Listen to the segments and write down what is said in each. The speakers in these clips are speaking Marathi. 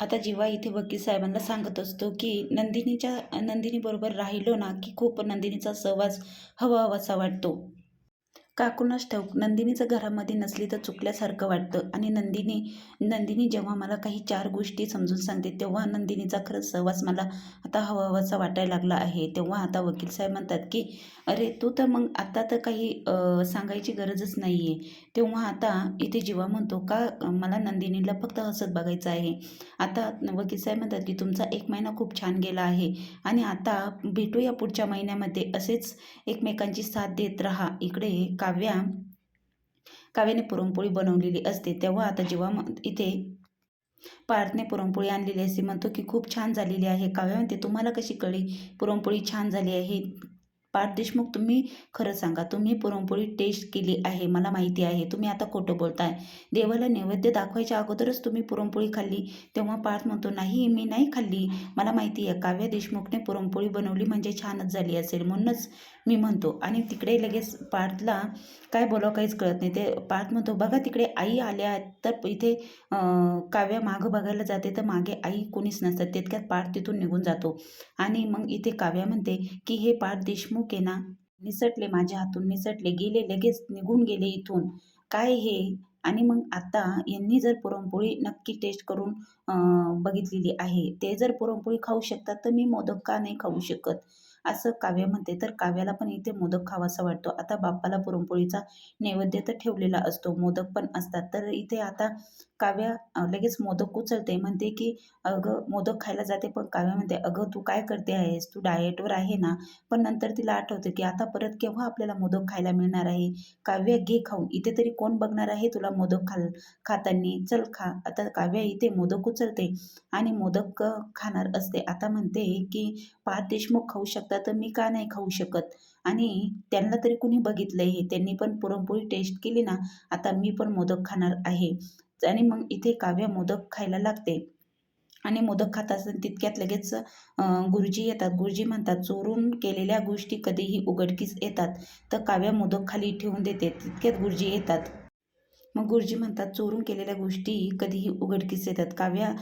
आता जेव्हा इथे वकील साहेबांना सांगत असतो की नंदिनीच्या नंदिनीबरोबर राहिलो ना की खूप नंदिनीचा सहवास हवा हवासा वाटतो. का ठाऊक नंदिनीचं घरामध्ये नसली तर चुकल्यासारखं वाटतं. आणि नंदिनी नंदिनी जेव्हा मला काही चार गोष्टी समजून सांगते तेव्हा नंदिनीचा खरंच सहवास मला आता हवा हवासा वाटायला लागला आहे. तेव्हा आता वकील साहेब म्हणतात की अरे तू तर मग आता तर काही सांगायची गरजच नाही आहे तेव्हा आता इथे जीवा म्हणतो का मला नंदिनीला फक्त हसत बघायचं आहे? आता वकील साहेब म्हणतात की तुमचा एक महिना खूप छान गेला आहे. आणि आता भेटूया पुढच्या महिन्यामध्ये. असेच एकमेकांची साथ देत राहा. इकडे का काव्या काव्याने पुरणपोळी बनवलेली असते तेव्हा आता जेव्हा इथे पार्थने पुरणपोळी आणलेली असते म्हणतो की खूप छान झालेली आहे. काव्या म्हणते तुम्हाला कशी कळी पुरणपोळी छान झाली आहे पाठ देशमुख तुम्ही खरं सांगा तुम्ही पुरणपोळी टेस्ट केली आहे मला माहिती आहे तुम्ही आता खोटं बोलताय. देवाला नैवेद्य दाखवायच्या अगोदरच तुम्ही पुरणपोळी खाल्ली तेव्हा पार्थ म्हणतो नाही मी नाही खाल्ली. मला माहिती आहे काव्या देशमुखने पुरणपोळी बनवली म्हणजे छानच झाली असेल म्हणूनच मी म्हणतो. आणि तिकडे लगेच पार्थला काय बोलावं काहीच कळत नाही. ते पार्थ म्हणतो बघा तिकडे आई आल्या तर इथे काव्या मागं बघायला जाते तर मागे आई कोणीच नसतात तितक्यात पार्थ तिथून निघून जातो. आणि मग इथे काव्या म्हणते की हे पार्थ देशमुख आहे ना? निसटले माझ्या हातून निसटले गेले लगेच निघून गेले इथून. काय हे? आणि मग आता यांनी जर पुरणपोळी नक्की टेस्ट करून बघितलेली आहे ते जर पुरणपोळी खाऊ शकतात तर मी मोदक का नाही खाऊ शकत? असं काव्य म्हणते तर काव्याला पण इथे मोदक खावासा वाटतो. आता बाप्पाला पुरणपोळीचा नैवेद्य तर ठेवलेला असतो मोदक पण असतात. तर इथे आता काव्या लगेच मोदक उचलते. म्हणते की अगं मोदक खायला जाते पण काव्या म्हणते अगं तू काय करते आहेस? तू डाएटवर आहे ना? पण नंतर तिला आठवते की आता परत केव्हा आपल्याला मोदक खायला मिळणार आहे? काव्या घे खाऊन. इथे तरी कोण बघणार आहे तुला मोदक खाल खातानी? चल खा. आता काव्या इथे मोदक उचलते आणि मोदक खाणार असते. आता म्हणते की पाच देशमुख खाऊ शकतात तर मी का नाही खाऊ शकत? आणि त्यांना तरी कुणी बघितलं आहे त्यांनी पण पुरणपोळी टेस्ट केली ना आता मी पण मोदक खाणार आहे. आणि मग इथे काव्या मोदक खायला लागते. आणि मोदक खात असताना तितक्यात लगेच गुरुजी येतात. गुरुजी म्हणतात चोरून केलेल्या गोष्टी कधीही उघडकीस येतात. तर काव्या मोदक खाली ठेवून देते. तितक्यात गुरुजी येतात. मग गुरुजी म्हणतात चोरून केलेल्या गोष्टी कधीही उघडकीस येतात. काव्या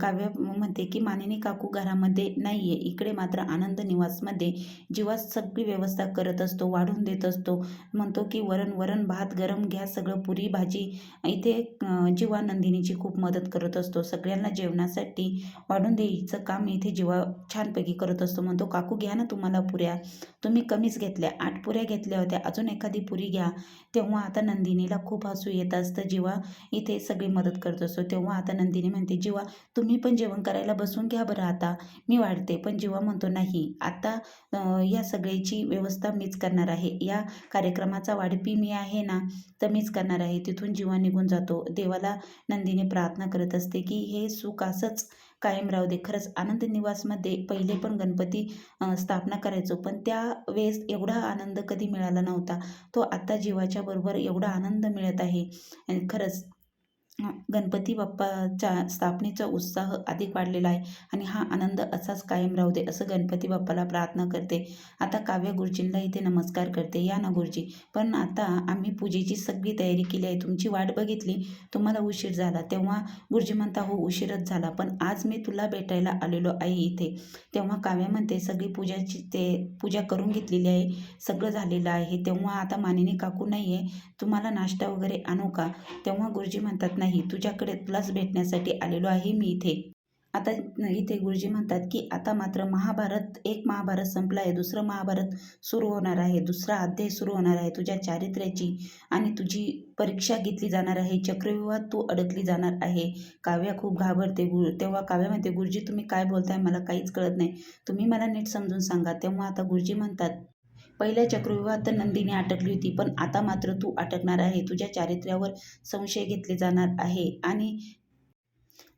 काव्या म्हणते की मानिनी काकू घरामध्ये नाही आहे इकडे मात्र आनंद निवासमध्ये जीवा सगळी व्यवस्था करत असतो वाढून देत असतो. म्हणतो की वरण वरण भात गरम घ्या सगळं पुरी भाजी. इथे जीवा नंदिनीची खूप मदत करत असतो. सगळ्यांना जेवणासाठी वाढून द्यायचं काम इथे जीवा छानपैकी करत असतो. म्हणतो काकू घ्या ना तुम्हाला पुऱ्या. तुम्ही कमीच घेतल्या. आठ पुऱ्या घेतल्या होत्या. अजून एखादी पुरी घ्या. तेव्हा आता नंदिनीला खूप हसू येत येत असतं जेव्हा इथे सगळी मदत करत असतो तेव्हा आता नंदिनी म्हणते जेव्हा तुम्ही पण जेवण करायला बसून घ्या बरं आता मी वाढते. पण जेव्हा म्हणतो नाही आता या सगळ्याची व्यवस्था मीच करणार आहे. या कार्यक्रमाचा वाढपी मी आहे ना तर मीच करणार आहे. तिथून जीवा निघून जातो. देवाला नंदिनी प्रार्थना करत असते की हे सुख असंच कायम राहू दे. खरंच आनंद निवासमध्ये पहिले पण गणपती स्थापना करायचो पण त्या वेळेस एवढा आनंद कधी मिळाला नव्हता. तो आता जीवाच्या बरोबर एवढा आनंद मिळत आहे. आणि खरंच गणपती बाप्पाच्या स्थापनेचा उत्साह अधिक वाढलेला आहे आणि हा आनंद असाच कायम राहू दे असं गणपती बाप्पाला प्रार्थना करते. आता काव्य गुरुजींना इथे नमस्कार करते. या ना गुरुजी. पण आता आम्ही पूजेची सगळी तयारी केली आहे. तुमची वाट बघितली तुम्हाला उशीर झाला. तेव्हा गुरुजी म्हणता हो उशीरच झाला. पण आज मी तुला भेटायला आलेलो आहे इथे. तेव्हा काव्या म्हणते सगळी पूजाची ते पूजा करून घेतलेली आहे. सगळं झालेलं आहे. तेव्हा आता मानिनी काकू नाही आहे तुम्हाला नाश्ता वगैरे आणू का? तेव्हा गुरुजी म्हणतात नाही तुझ्याकडे तुलाच भेटण्यासाठी आलेलो आहे मी इथे. आता इथे गुरुजी म्हणतात की आता मात्र महाभारत एक महाभारत संपला आहे दुसरं महाभारत सुरू होणार आहे दुसरा अध्याय सुरू होणार आहे तुझ्या चारित्र्याची आणि तुझी परीक्षा घेतली जाणार आहे चक्रव्यूहात तू अडकली जाणार आहे. काव्या खूप घाबरते गुरु तेव्हा काव्या म्हणते गुरुजी तुम्ही काय बोलताय? मला काहीच कळत नाही. तुम्ही मला नीट समजून सांगा. तेव्हा आता गुरुजी म्हणतात पहिल्या चक्रव्यूहात तर नंदिनी अटकली होती पण आता मात्र तू अटकणार आहे. तुझ्या चारित्र्यावर संशय घेतले जाणार आहे आणि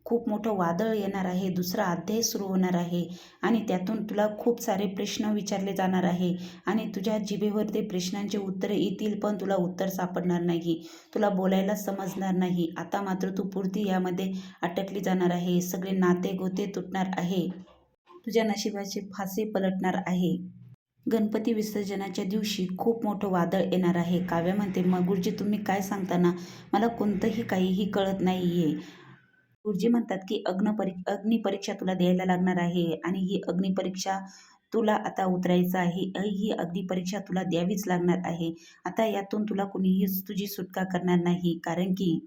खूप मोठं वादळ येणार आहे. दुसरा अध्याय सुरू होणार आहे आणि त्यातून तुला खूप सारे प्रश्न विचारले जाणार आहे आणि तुझ्या जिभेवर ते प्रश्नांचे उत्तरे येतील पण तुला उत्तर सापडणार नाही. तुला बोलायला समजणार नाही. आता मात्र तू पुरती यामध्ये अटकली जाणार आहे. सगळे नाते गोते तुटणार आहे. तुझ्या नशिबाचे फासे पलटणार आहे. गणपती विसर्जनाच्या दिवशी खूप मोठं वादळ येणार आहे. काव्या म्हणते मग गुरुजी तुम्ही काय सांगताना मला कोणतंही काहीही कळत नाही आहे गुरुजी म्हणतात की अग्नपरी अग्निपरीक्षा तुला द्यायला लागणार आहे आणि ही अग्निपरीक्षा तुला आता उतरायचं आहे. अ, ही अग्निपरीक्षा तुला द्यावीच लागणार आहे. आता यातून तुला कुणीही तुझी सुटका करणार नाही. कारण की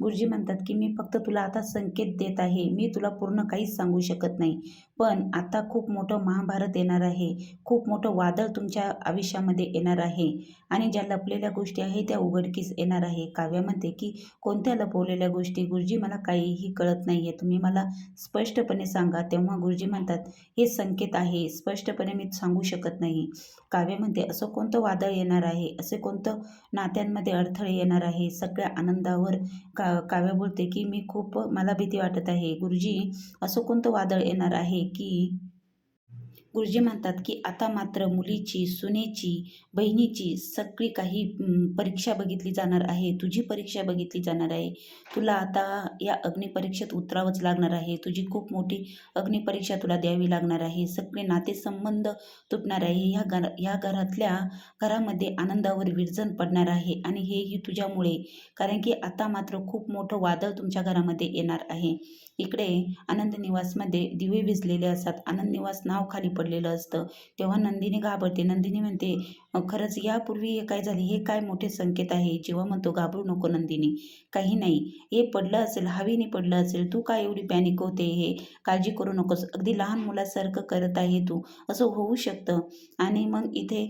गुरुजी म्हणतात की मी फक्त तुला आता संकेत देत आहे. मी तुला पूर्ण काहीच सांगू शकत नाही. पण आता खूप मोठं महाभारत येणार आहे. खूप मोठं वादळ तुमच्या आयुष्यामध्ये येणार आहे. आणि ज्या लपलेल्या गोष्टी आहे त्या उघडकीस येणार आहे. काव्यामध्ये म्हणते की कोणत्या लपवलेल्या गोष्टी? गुरुजी मला काहीही कळत नाही आहे तुम्ही मला स्पष्टपणे सांगा. तेव्हा गुरुजी म्हणतात हे संकेत आहे. स्पष्टपणे मी सांगू शकत नाही. काव्य म्हणते असं कोणतं वादळ येणार आहे? असे कोणतं नात्यांमध्ये अडथळे येणार आहे? सगळ्या आनंदावर का काव्य बोलते की मी खूप मला भीती वाटत आहे. गुरुजी असं कोणतं वादळ येणार आहे? की गुरुजी म्हणतात की आता मात्र मुलीची सुनेची बहिणीची सगळी काही परीक्षा बघितली जाणार आहे. तुझी परीक्षा बघितली जाणार आहे. तुला आता या अग्निपरीक्षेत उतरावंच लागणार आहे. तुझी खूप मोठी अग्निपरीक्षा तुला द्यावी लागणार आहे. सगळे नातेसंबंध तुटणार आहे. ह्या घर ह्या घरातल्या घरामध्ये आनंदावर विरजन पडणार आहे आणि हेही तुझ्यामुळे. कारण की आता मात्र खूप मोठं वादळ तुमच्या घरामध्ये येणार आहे. इकडे आनंद निवासमध्ये दिवे भिजलेले असतात. आनंद निवास नाव खाली पडलेलं असतं. तेव्हा नंदिनी घाबरते. नंदिनी म्हणते खरंच यापूर्वी हे काय झाले? हे काय मोठे संकेत आहे? जेव्हा म्हणतो घाबरू नको नंदिनी. काही नाही. हे पडलं असेल हवीने पडलं असेल तू काय एवढी पॅनिक होते हे? काळजी करू नकोस. अगदी लहान मुलासारखं करत आहे तू. असं होऊ शकतं. आणि मग इथे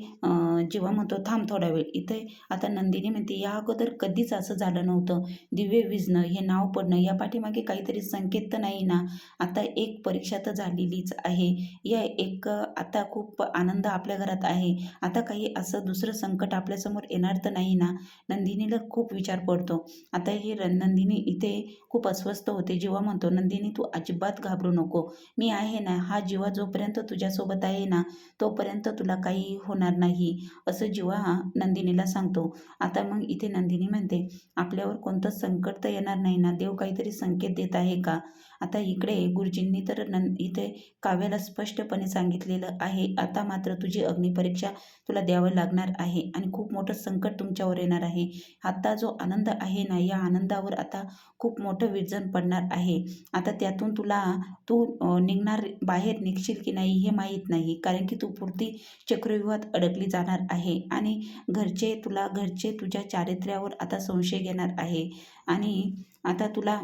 जेव्हा म्हणतो थांब थोडा वेळ. इथे आता नंदिनी म्हणते या अगोदर कधीच असं झालं नव्हतं. दिव्य विजणं हे नाव पडणं या पाठीमागे काहीतरी संकेत तर नाही ना? आता एक परीक्षा तर झालेलीच आहे. या एक एक आता खूप आनंद आपल्या घरात आहे. आता काही असं दुसरं संकट आपल्यासमोर येणार तर नाही ना? नंदिनीला खूप विचार पडतो. आता ही नंदिनी इथे खूप अस्वस्थ होते. जेव्हा म्हणतो नंदिनी तू अजिबात घाबरू नको. मी आहे ना हा जीवा जोपर्यंत तुझ्यासोबत आहे ना तोपर्यंत तुला काही होणार नाही. असं जीवा नंदिनीला सांगतो. आता मग इथे नंदिनी म्हणते आपल्यावर कोणतं संकट तर येणार नाही ना? देव काहीतरी संकेत देत आहे का? आता इकडे गुरुजींनी तर नं इथे काव्याला स्पष्टपणे सांगितलेलं आहे आता मात्र तुझी अग्निपरीक्षा तुला द्यावं लागणार आहे आणि खूप मोठं संकट तुमच्यावर येणार आहे. आता जो आनंद आहे ना या आनंदावर आता खूप मोठं विरजन पडणार आहे. आता त्यातून तुला तू निघणार बाहेर निघशील की नाही हे माहीत नाही कारण की तू पुरती चक्रव्यूहात अडकली जाणार आहे आणि घरचे तुला घरचे तुझ्या चारित्र्यावर आता संशय घेणार आहे. आणि आता तुला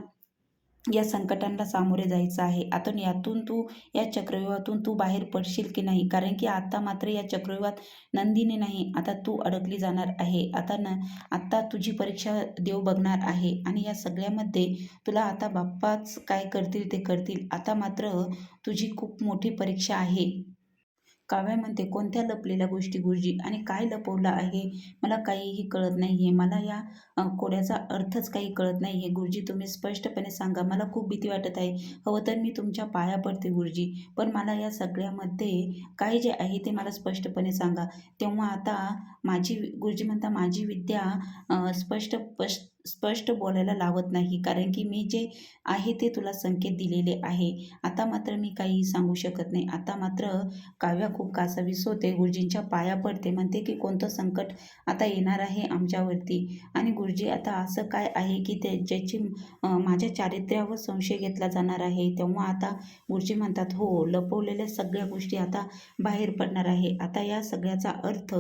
या संकटांना सामोरे जायचं आहे. आता यातून तू या चक्रव्यूहातून तू बाहेर पडशील की नाही? कारण की आता मात्र या चक्रव्यूहात नंदिनी नाही आता तू अडकली जाणार आहे. आता न आत्ता तुझी परीक्षा देव बघणार आहे. आणि या सगळ्यामध्ये तुला आता बाप्पाच काय करतील ते करतील. आता मात्र तुझी खूप मोठी परीक्षा आहे. काव्या म्हणते कोणत्या लपलेल्या गोष्टी गुरुजी? आणि काय लपवलं आहे? मला काहीही कळत नाही आहे मला या कोड्याचा अर्थच काही कळत नाही आहे गुरुजी तुम्ही स्पष्टपणे सांगा. मला खूप भीती वाटत आहे. हवं तर मी तुमच्या पाया पडते गुरुजी. पण मला या सगळ्यामध्ये काय जे आहे ते मला स्पष्टपणे सांगा. तेव्हा आता माझी गुरुजी म्हणता माझी विद्या स्पष्ट स्पष्ट स्पष्ट बोलायला लावत नाही. कारण की मी जे आहे ते तुला संकेत दिलेले आहे. आता मात्र मी काही सांगू शकत नाही. आता मात्र काव्या खूप कासावीस होते. गुरुजींच्या पाया पडते. म्हणते की कोणतं संकट आता येणार आहे आमच्यावरती? आणि गुरुजी आता असं काय आहे की ते ज्याची माझ्या चारित्र्यावर संशय घेतला जाणार आहे? तेव्हा आता गुरुजी म्हणतात हो लपवलेल्या सगळ्या गोष्टी आता बाहेर पडणार आहे. आता या सगळ्याचा अर्थ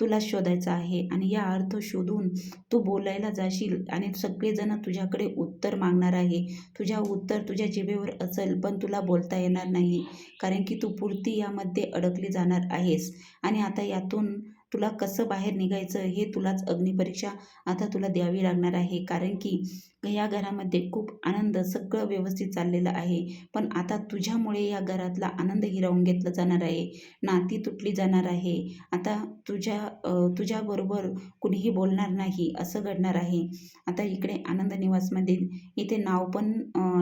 तुला शोधायचा आहे आणि या अर्थ शोधून तू बोलायला जाशील आणि सगळेजण तुझ्याकडे उत्तर मागणार आहे. तुझ्या उत्तर तुझ्या जिभेवर असेल पण तुला बोलता येणार नाही कारण की तू पुरती यामध्ये अडकली जाणार आहेस. आणि आता यातून तुला कसं बाहेर निघायचं हे तुलाच अग्निपरीक्षा आता तुला द्यावी लागणार आहे. कारण की या घरामध्ये खूप आनंद सगळं व्यवस्थित चाललेलं आहे. पण आता तुझ्यामुळे या घरातला आनंद हिरावून घेतला जाणार आहे. नाती तुटली जाणार आहे. आता तुझ्या तुझ्याबरोबर कुणीही बोलणार नाही असं घडणार आहे. आता इकडे आनंद निवासमध्ये इथे नाव पण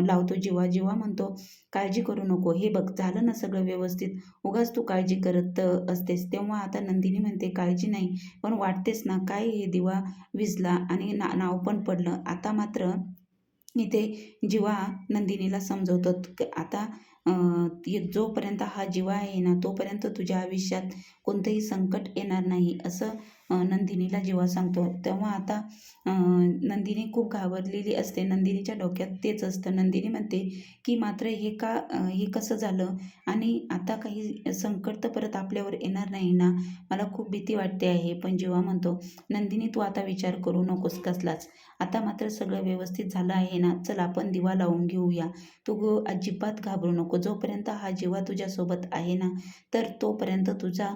लावतो जीवा जीवा म्हणतो काळजी करू नको. हे बघ झालं ना सगळं व्यवस्थित. उगाच तू काळजी करत असतेस. तेव्हा आता नंदिनी म्हणते काळजी नाही पण वाटतेस ना काय हे दिवा विजला आणि ना नाव पण पडलं. आता मात्र इथे जिवा नंदिनीला समजवतात आता जोपर्यंत हा जीवा आहे ना तोपर्यंत तुझ्या आयुष्यात कोणतंही संकट येणार नाही असं नंदिनीला जेव्हा सांगतो तेव्हा आता नंदिनी खूप घाबरलेली असते. नंदिनीच्या डोक्यात तेच असतं. नंदिनी म्हणते की मात्र हे का हे कसं झालं? आणि आता काही संकट तर परत आपल्यावर येणार नाही ना? मला खूप भीती वाटते आहे. पण जेव्हा म्हणतो नंदिनी तू आता विचार करू नकोस कसलाच. आता मात्र सगळं व्यवस्थित झालं आहे ना? चल आपण दिवा लावून घेऊया. तू ग- अजिबात घाबरू नको. जोपर्यंत हा जीवा तुझ्यासोबत आहे ना तर तोपर्यंत तुझा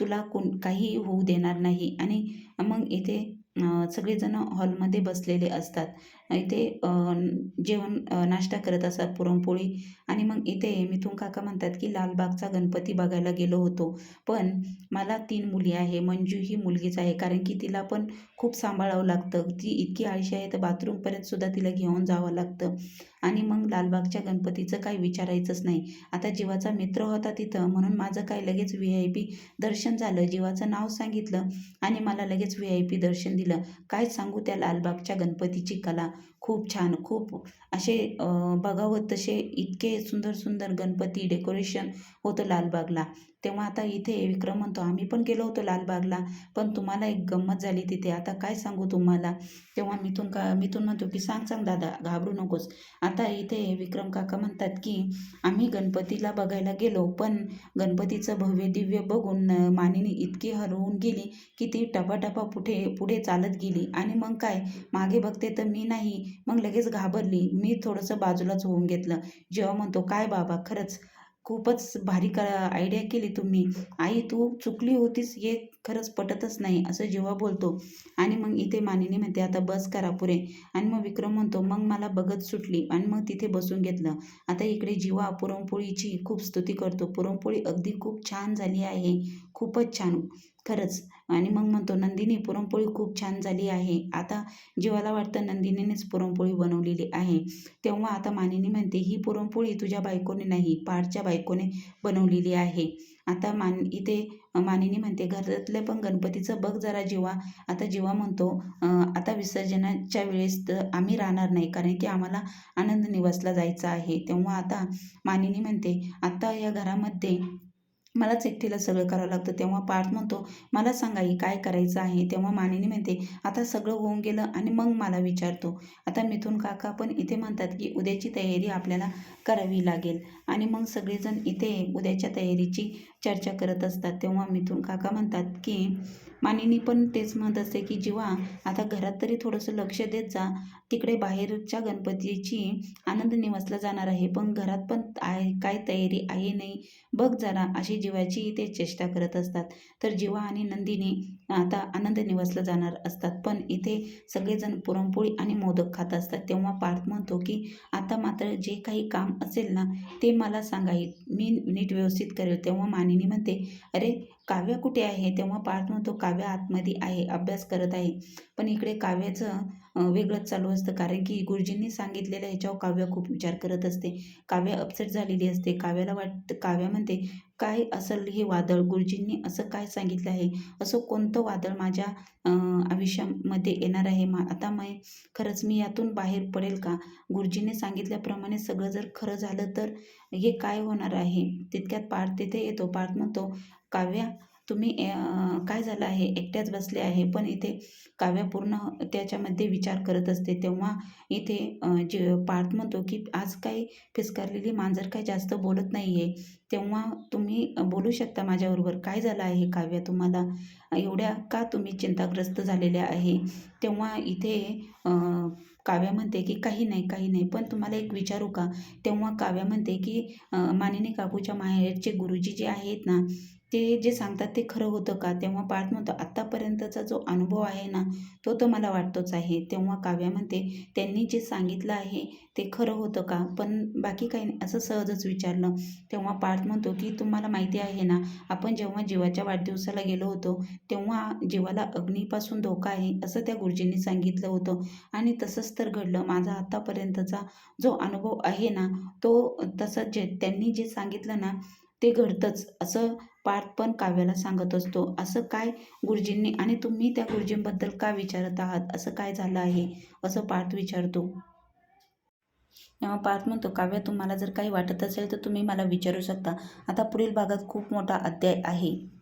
तुला कोण काही होऊ देणार नाही. आणि मग इथे सगळेजण हॉलमध्ये बसलेले असतात. इथे जेवण नाश्ता करत असतात पुरणपोळी. आणि मग इथे मिथून काका म्हणतात की लालबागचा गणपती बघायला गेलो होतो. पण मला तीन मुली आहे. मंजू ही मुलगीच आहे. कारण की तिला पण खूप सांभाळावं लागतं. ती इतकी आळशी आहे तर बाथरूमपर्यंत सुद्धा तिला घेऊन जावं लागतं. आणि मग लालबागच्या गणपतीचं काही विचारायचंच नाही. आता जीवाचा मित्र होता तिथं म्हणून माझं काय लगेच व्ही आय पी दर्शन झालं. जीवाचं नाव सांगितलं आणि मला लगेच व्ही आय पी दर्शन दिलं. काय सांगू त्या लालबागच्या गणपतीची कला? खूप छान खूप असे बघावं तसे इतके सुंदर सुंदर गणपती डेकोरेशन होतं लालबागला. तेव्हा आता इथे विक्रम म्हणतो आम्ही पण गेलो होतो लालबागला पण तुम्हाला एक गंमत झाली तिथे. आता काय सांगू तुम्हाला? तेव्हा मिथून का मिथून म्हणतो की सांग सांग दादा घाबरू नकोस. आता इथे विक्रम काका म्हणतात की आम्ही गणपतीला बघायला गेलो पण गणपतीचं भव्य दिव्य बघून मानिनी इतकी हरवून गेली की ती टपाटपा पुढे पुढे चालत गेली. आणि मग काय? मागे बघते तर मी नाही. मग लगेच घाबरली. मी थोडंसं बाजूलाच होऊन घेतलं. जेव्हा म्हणतो काय बाबा खरंच खूपच भारी का आयडिया केली तुम्ही. आई तू चुकली होतीस हे खरंच पटतच नाही असं जेव्हा बोलतो. आणि मग इथे मानिनी म्हणते आता बस करा पुरे आणि मग विक्रम म्हणतो मग मला बघत सुटली. आणि मग तिथे बसून घेतलं. आता इकडे जीवा पुरणपोळीची खूप स्तुती करतो. पुरणपोळी अगदी खूप छान झाली आहे. खूपच छान. खरंच. आणि मग म्हणतो नंदिनी पुरणपोळी खूप छान झाली आहे. आता जीवाला वाटतं नंदिनीनेच पुरणपोळी बनवलेली आहे. तेव्हा आता मानिनी म्हणते ही पुरणपोळी तुझ्या बायकोने नाही पाडच्या बायकोने बनवलेली आहे. आता मान इथे मानिनी म्हणते घरातल्या पण गणपतीचं बघ जरा जीवा. आता जीवा म्हणतो आता विसर्जनाच्या वेळेस तर आम्ही राहणार नाही कारण की आम्हाला आनंद निवासला जायचं आहे. तेव्हा आता मानिनी म्हणते आता या घरामध्ये मलाच एकटीला सगळं करावं लागतं. तेव्हा पार्थ म्हणतो मला सांगा ही काय करायचं आहे? तेव्हा मानिनी म्हणते आता सगळं होऊन गेलं आणि मग मला विचारतो. आता मिथून काका पण इथे म्हणतात की उद्याची तयारी आपल्याला करावी लागेल. आणि मग सगळेजण इथे उद्याच्या तयारीची चर्चा करत असतात. तेव्हा मिथून काका म्हणतात की मानिनी पण तेच म्हणत असते की जेव्हा आता घरात तरी थोडंसं लक्ष देत जा. तिकडे बाहेरच्या गणपतीची आनंद निवासला जाणार आहे. पण घरात पण आहे काय तयारी आहे नाही. बघ जरा अशी जीवाची ते चेष्टा करत असतात. तर जीवा आणि नंदिनी आता आनंद निवासला जाणार असतात. पण इथे सगळेजण पुरणपोळी आणि मोदक खात असतात. तेव्हा पार्थ म्हणतो की आता मात्र जे काही काम असेल ना ते मला सांगाई मी नीट व्यवस्थित करेल. तेव्हा मानिनी म्हणते अरे काव्य कुठे आहे? तेव्हा पार्थ म्हणतो काव्य आतमध्ये आहे अभ्यास करत आहे. पण इकडे काव्याचं वेगळंच चालू असतं. कारण की गुरुजींनी सांगितलेलं ह्याच्यावर काव्य खूप विचार करत असते. काव्य अपसेट झालेली असते. काव्याला वाटतं काव्यामध्ये म्हणते काय असेल हे वादळ? गुरुजींनी असं काय सांगितलं आहे? असं कोणतं वादळ माझ्या आयुष्यामध्ये येणार आहे? मा आता मै खरंच मी यातून बाहेर पडेल का? गुरुजींनी सांगितल्याप्रमाणे सगळं जर खरं झालं तर हे काय होणार आहे? तितक्यात पार्थ तिथे येतो. पार्थ म्हणतो काव्या तुम्ही काय झालं आहे? एकट्याच बसले आहे पण इथे काव्या पूर्ण त्याच्यामध्ये विचार करत असते. तेव्हा इथे जे पार्थ म्हणतो की आज काही फिसकारलेली मांजर काही जास्त बोलत नाही आहे तेव्हा तुम्ही बोलू शकता माझ्याबरोबर काय झालं आहे काव्या? तुम्हाला एवढ्या का तुम्ही चिंताग्रस्त झालेल्या आहे? तेव्हा इथे काव्या म्हणते की काही नाही काही नाही पण तुम्हाला एक विचारू का? तेव्हा काव्या म्हणते की मानिनी काकूच्या माहेरचे गुरुजी जे आहेत ना ते जे सांगतात ते खरं होतं का? तेव्हा पार्थ म्हणतो आत्तापर्यंतचा जो अनुभव आहे ना तो तर मला वाटतोच आहे. तेव्हा काव्या म्हणते त्यांनी जे सांगितलं आहे ते खरं होतं का? पण बाकी काही नाही. असं सहजच विचारलं. तेव्हा पार्थ म्हणतो की तुम्हाला माहिती आहे ना आपण जेव्हा जीवाच्या वाढदिवसाला गेलो होतो तेव्हा जीवाला अग्नीपासून धोका आहे असं त्या गुरुजींनी सांगितलं होतं. आणि तसंच तर घडलं. माझा आत्तापर्यंतचा जो अनुभव आहे ना तो तसंच जे त्यांनी जे सांगितलं ना ते घडतंच असं पार्थ पण काव्याला सांगत असतो. असं काय गुरुजींनी आणि तुम्ही त्या गुरुजींबद्दल का विचारत आहात? असं काय झालं आहे? असं पार्थ विचारतो. तेव्हा पार्थ म्हणतो काव्य तुम्हाला जर काही वाटत असेल तर तुम्ही मला विचारू शकता. आता पुढील भागात खूप मोठा अध्याय आहे.